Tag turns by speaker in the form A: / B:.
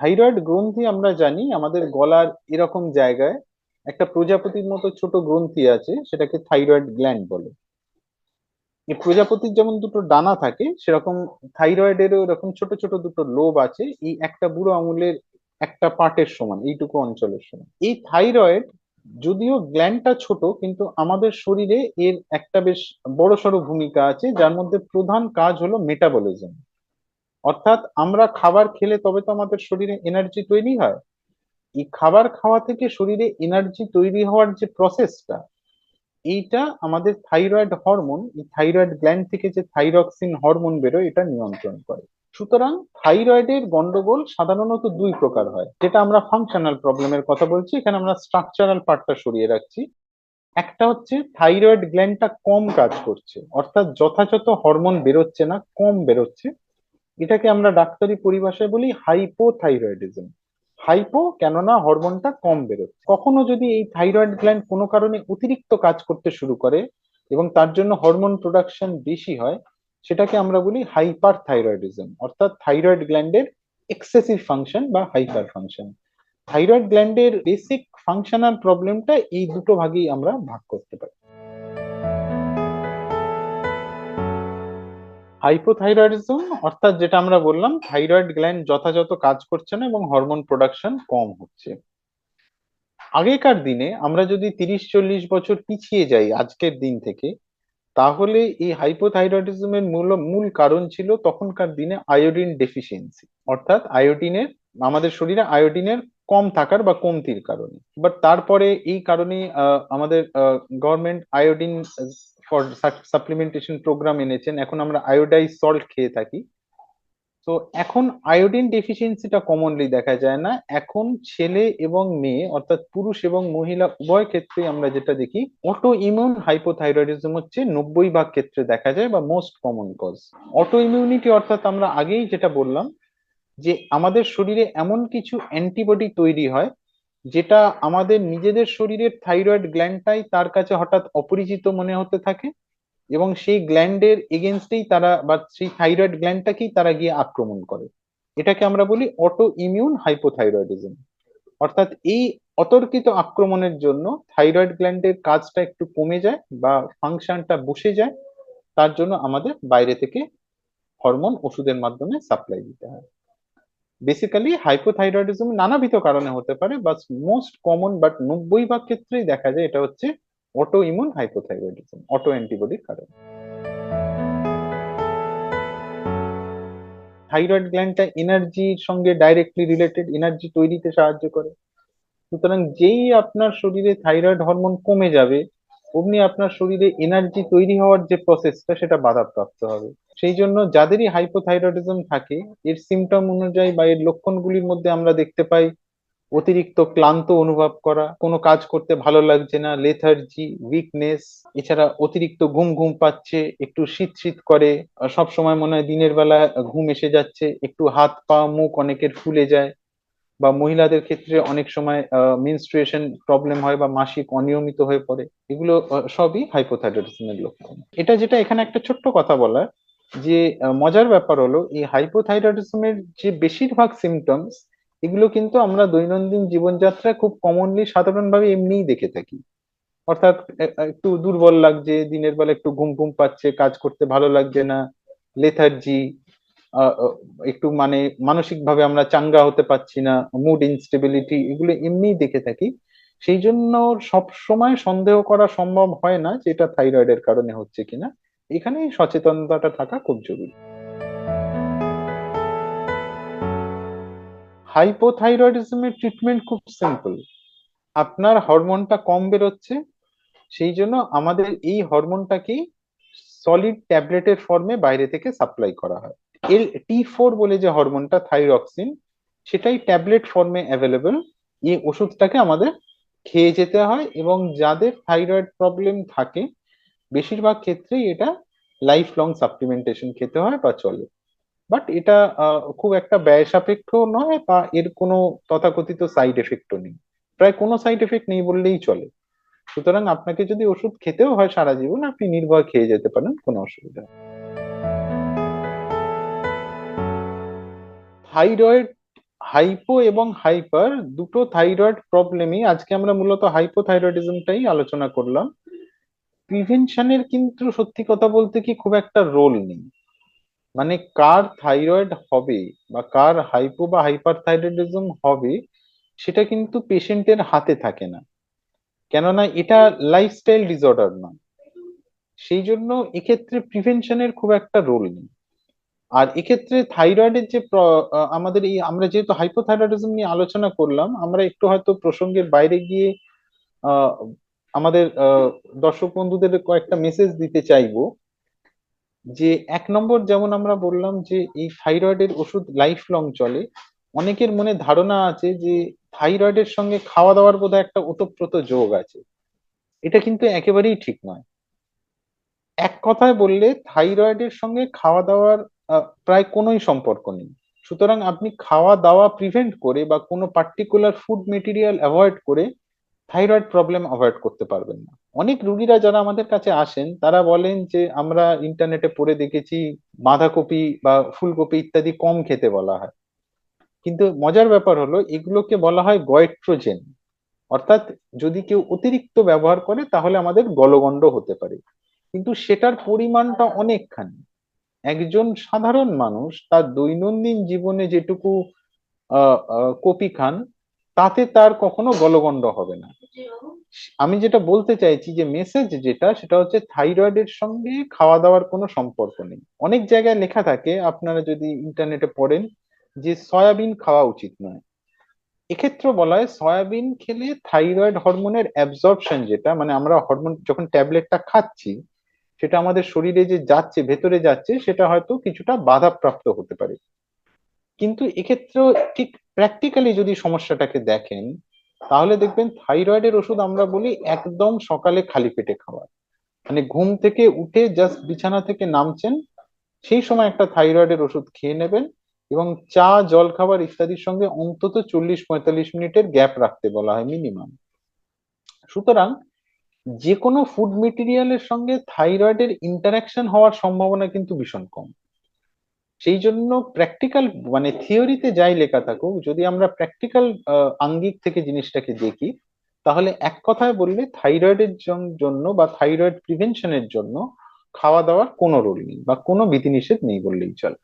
A: Thyroid গ্রন্থি আমরা জানি, আমাদের গলার এরকম জায়গায় একটা প্রজাপতির মতো ছোট গ্রন্থি আছে, সেটাকে থাইরয়েড গ্ল্যান্ড বলে। এই প্রজাপতির যেমন দুটো ডানা থাকে, সেরকম থাইরয়েডেরও এরকম ছোট ছোট দুটো লোব আছে, এই একটা বুড়ো আঙুলের একটা পার্টের সমান, এইটুকু অঞ্চলের সমান। এই থাইরয়েড যদিও গ্ল্যান্ডটা ছোট, কিন্তু আমাদের শরীরে এর একটা বেশ বড়সড় ভূমিকা আছে, যার মধ্যে প্রধান কাজ হলো মেটাবলিজম অর্থাৎ আমরা খাবার খেলে তবে তো আমাদের শরীরে এনার্জি তৈরি হয়। এই খাবার খাওয়া থেকে শরীরে এনার্জি তৈরি হওয়ার যে প্রসেসটা এইটা আমাদের থাইরয়েড হরমোন এই থাইরয়েড গ্ল্যান্ড থেকে যে থাইরক্সিন হরমোন বেরোয়, এটা নিয়ন্ত্রণ করে। সুতরাং থাইরয়েডের গন্ডগোল সাধারণত দুই প্রকার হয়, যেটা আমরা ফাংশনাল প্রবলেমের কথা বলছি, এখানে আমরা স্ট্রাকচারাল পার্টটা সরিয়ে রাখছি। একটা হচ্ছে থাইরয়েড গ্ল্যান্ডটা কম কাজ করছে, অর্থাৎ যথাযথ হরমোন বেরোচ্ছে না, কম বেরোচ্ছে। এটাকে আমরা ডাক্তারি পরিভাষায় বলি হাইপোথাইরয়েডিজম হাইপো কেননা হরমোনটা কম বেরোচ্ছে কখনো যদি এই থাইরয়েড গ্ল্যান্ড কোনো কারণে অতিরিক্ত কাজ করতে শুরু করে এবং তার জন্য হরমোন প্রোডাকশন বেশি হয়, সেটাকে আমরা বলি হাইপার থাইরয়েডিজম অর্থাৎ থাইরয়েড গ্ল্যান্ডের এক্সেসিভ ফাংশন বা হাইপার ফাংশন থাইরয়েড গ্ল্যান্ডের বেসিক ফাংশনাল প্রবলেমটা এই দুটো ভাগেই আমরা ভাগ করতে পারি। হাইপোথাইরয়েডিজম অর্থাৎ যেটা আমরা বললাম থাইরয়েড গ্ল্যান্ড যথাযথ কাজ করছে না এবং হরমোন প্রোডাকশন কম হচ্ছে। আগেকার দিনে আমরা যদি তিরিশ, চল্লিশ বছর পিছিয়ে যাই আজকের দিন থেকে, তাহলে এই হাইপোথাইরয়েডিজমের মূল মূল কারণ ছিল তখনকার দিনে আয়োডিন ডেফিসিয়েন্সি অর্থাৎ আয়োডিনের আমাদের শরীরে আয়োডিনের কম থাকার বা কমতির কারণে। বাট তারপরে এই কারণে আমাদের government iodine for supplementation program এনেছেন। এখন আমরা আয়োডাইজ সল্ট খেয়ে থাকি। তো এখন আয়োডিন ডেফিসিয়েন্সিটা কমনলি দেখা যায় না। এখন ছেলে এবং মেয়ে, অর্থাৎ পুরুষ এবং মহিলা, উভয় ক্ষেত্রে আমরা যেটা দেখি অটো ইমিউন হাইপোথাইরয়েডিজম হচ্ছে নব্বই ভাগ ক্ষেত্রে দেখা যায় বা most common cause autoimmunity অর্থাৎ আমরা আগেই যেটা বললাম, যে আমাদের শরীরে এমন কিছু অ্যান্টিবডি তৈরি হয় যেটা আমাদের নিজেদের শরীরের থাইরয়েড গ্ল্যান্ডটাই তার কাছে হঠাৎ অপরিচিত মনে হতে থাকে এবং সেই গ্ল্যান্ডের এগেনস্টেই তারা বা সেই থাইরয়েড গ্ল্যান্ডটাকেই তারা গিয়ে আক্রমণ করে। এটাকে আমরা বলি অটো ইমিউন হাইপোথাইরয়েডিজম অর্থাৎ এই অতর্কিত আক্রমণের জন্য থাইরয়েড গ্ল্যান্ডের কাজটা একটু কমে যায় বা ফাংশনটা বসে যায়, তার জন্য আমাদের বাইরে থেকে হরমোন ওষুধের মাধ্যমে সাপ্লাই দিতে হয়। বেসিক্যালি হাইপোথাইরয়েডিজম নানাবিধ কারণে হতে পারে বাট মোস্ট কমন বাট নব্বই ভাগ ক্ষেত্রেই দেখা যায় এটা হচ্ছে অটো ইমিউন হাইপোথাইরয়েডিজম অটো অ্যান্টিবডির কারণে থাইরয়েড গ্ল্যান্ডটা এনার্জির সঙ্গে ডাইরেক্টলি রিলেটেড এনার্জি তৈরিতে সাহায্য করে। সুতরাং যেই আপনার শরীরে থাইরয়েড হরমোন কমে যাবে, অমনি আপনার শরীরে এনার্জি তৈরি হওয়ার যে প্রসেসটা সেটা বাধাপ্রাপ্ত হবে। সেই জন্য যাদেরই হাইপোথাইরয়েডিজম থাকে, এর সিমটম অনুযায়ী বা এর লক্ষণগুলির মধ্যে আমরা দেখতে পাই অতিরিক্ত ক্লান্ত অনুভব করা, কোনো কাজ করতে ভালো লাগছে না লেথার্জি উইকনেস এছাড়া অতিরিক্ত ঘুম ঘুম পাচ্ছে, একটু শীত শীত করে সব সময় মনে হয় দিনের বেলা ঘুম এসে যাচ্ছে, একটু হাত পা মুখ অনেকের ফুলে যায় বা মহিলাদের ক্ষেত্রে অনেক সময় মিনস্ট্রুয়েশন প্রবলেম হয় বা মাসিক অনিয়মিত হয়ে পড়ে, এগুলো সবই হাইপোথাইরয়েডিজমের লক্ষণ। এটা যেটা এখানে একটা ছোট্ট কথা বলার যে মজার ব্যাপার হলো, এই হাইপোথাইরয়েডিজমের যে বেশিরভাগ সিমটমস এগুলো কিন্তু আমরা দৈনন্দিন জীবনযাত্রায় খুব কমনলি সাধারণভাবে এমনিই দেখে থাকি। অর্থাৎ একটু দুর্বল লাগছে, দিনের বেলা একটু ঘুম ঘুম পাচ্ছে, কাজ করতে ভালো লাগছে না লেথার্জি একটু মানে মানসিক ভাবে আমরা চাঙ্গা হতে পারছি না মুড ইনস্টেবিলিটি এগুলো এমনিই দেখে থাকি। সেই জন্য সব সময় সন্দেহ করা সম্ভব হয় না যে এটা থাইরয়েডের কারণে হচ্ছে কিনা। এখানে সচেতনতাটা থাকা খুব জরুরি। হাইপোথাইরয়েডিজমের ট্রিটমেন্ট খুব সিম্পল আপনার হরমোনটা কম বেরোচ্ছে, সেই জন্য আমাদের এই হরমোনটাকে সলিড ট্যাবলেটের ফর্মে বাইরে থেকে সাপ্লাই করা হয়। এল টি ফোর বলে যে হরমোনটা থাইরক্সিন সেটাই ট্যাবলেট ফর্মে অ্যাভেলেবল এই ওষুধটাকে আমাদের খেয়ে যেতে হয় এবং যাদের থাইরয়েড প্রবলেম থাকে বেশিরভাগ ক্ষেত্রেই এটা লাইফ লং সাপ্লিমেন্টেশন খেতে হয় বা চলে। বাট এটা খুব একটা ব্যয় সাপেক্ষ নয় বা এর কোনো তথাকথিত সাইড এফেক্টও নেই। প্রায় কোনো সাইড এফেক্ট নেই বললেই চলে। সুতরাং আপনাকে যদি ওষুধ খেতেও হয় সারা জীবন, আপনি নির্ভয় খেয়ে যেতে পারেন, কোনো অসুবিধা থাইরয়েড হাইপো এবং হাইপার দুটো থাইরয়েড প্রবলেমই আজকে আমরা মূলত হাইপোথাইরয়েডিজমটাই আলোচনা করলাম। প্রিভেনশনের কিন্তু সত্যি কথা বলতে কি খুব একটা রোল নেই। মানে কার থাইরয়েড হবে বা কার হাইপো বা হাইপার থাইরয়েডিজম হবে, সেটা কিন্তু পেশেন্টের হাতে থাকে না। কেননা এটা লাইফস্টাইল ডিসঅর্ডার না সেই জন্য এক্ষেত্রে প্রিভেনশনের খুব একটা রোল নেই। আর এক্ষেত্রে থাইরয়েডের যে আমাদের এই, আমরা যেহেতু হাইপোথাইরয়েডিজম নিয়ে আলোচনা করলাম, আমরা একটু হয়তো প্রসঙ্গের বাইরে গিয়ে আমাদের দর্শক বন্ধুদের কয়েকটা মেসেজ দিতে চাইব। যে এক নম্বর যেমন আমরা বললাম যে, এই থাইরয়েডের ওষুধ লাইফ লং চলে। অনেকের মনে ধারণা আছে যে থাইরয়েডের সঙ্গে খাওয়া দাওয়ার বোধহয় একটা ওতপ্রোত যোগ আছে। এটা কিন্তু একেবারেই ঠিক নয়। এক কথায় বললে থাইরয়েডের সঙ্গে খাওয়া দাওয়ার প্রায় কোনোই সম্পর্ক নেই। সুতরাং আপনি খাওয়া দাওয়া প্রিভেন্ট করে বা কোনো পার্টিকুলার ফুড মেটেরিয়াল অ্যাভয়েড করে থাইরয়েড প্রবলেম অ্যাভয়েড করতে পারবেন না। অনেক রুগীরা যারা আমাদের কাছে আসেন, তারা বলেন যে, আমরা ইন্টারনেটে পড়ে দেখেছি বাঁধাকপি বা ফুলকপি ইত্যাদি কম খেতে বলা হয়। কিন্তু মজার ব্যাপার হলো, এগুলোকে বলা হয় গয়েট্রোজেন অর্থাৎ যদি কেউ অতিরিক্ত ব্যবহার করে, তাহলে আমাদের গলগণ্ড হতে পারে। কিন্তু সেটার পরিমাণটা অনেকখানি। একজন সাধারণ মানুষ তার দৈনন্দিন জীবনে যেটুকু কপি খান তাতে তার কখনো গলগণ্ড হবে না। আমি যেটা বলতে চাইছি যে মেসেজ যেটা সেটা হচ্ছে থাইরয়েডের সঙ্গে খাওয়া দাওয়ার কোনো সম্পর্ক নেই। অনেক জায়গায় লেখা থাকে আপনারা যদি ইন্টারনেটে পড়েন যে সয়াবিন খাওয়া উচিত নয়। এক্ষেত্রে বলা হয় সয়াবিন খেলে থাইরয়েড হরমোনের অ্যাবজর্পশন যেটা মানে আমরা হরমোন যখন ট্যাবলেটটা খাচ্ছি সেটা আমাদের শরীরে যে যাচ্ছে ভেতরে যাচ্ছে সেটা হয়তো কিছুটা বাধাপ্রাপ্ত হতে পারে। কিন্তু এক্ষেত্রেও ঠিক প্র্যাকটিক্যালি যদি সমস্যাটাকে দেখেন, তাহলে দেখবেন থাইরয়েডের ওষুধ আমরা বলি একদম সকালে খালি পেটে খাওয়া মানে ঘুম থেকে উঠে জাস্ট বিছানা থেকে নামছেন, সেই সময় একটা থাইরয়েডের ওষুধ খেয়ে নেবেন এবং চা জল খাবার ইত্যাদির সঙ্গে অন্তত চল্লিশ পঁয়তাল্লিশ মিনিটের গ্যাপ রাখতে বলা হয় মিনিমাম সুতরাং যে কোনো ফুড মেটেরিয়ালের সঙ্গে থাইরয়েডের ইন্টারাকশন হওয়ার সম্ভাবনা কিন্তু ভীষণ কম। সেই জন্য প্র্যাকটিক্যাল মানে থিওরিতে যাই লেখা থাকুক, যদি আমরা প্র্যাকটিক্যাল আঙ্গিক থেকে জিনিসটাকে দেখি, তাহলে এক কথায় বললে থাইরয়েডের জন্য বা থাইরয়েড প্রিভেনশনের জন্য খাওয়া দাওয়ার কোনো রোল নেই বা কোনো বিধিনিষেধ নেই বললেই চলে।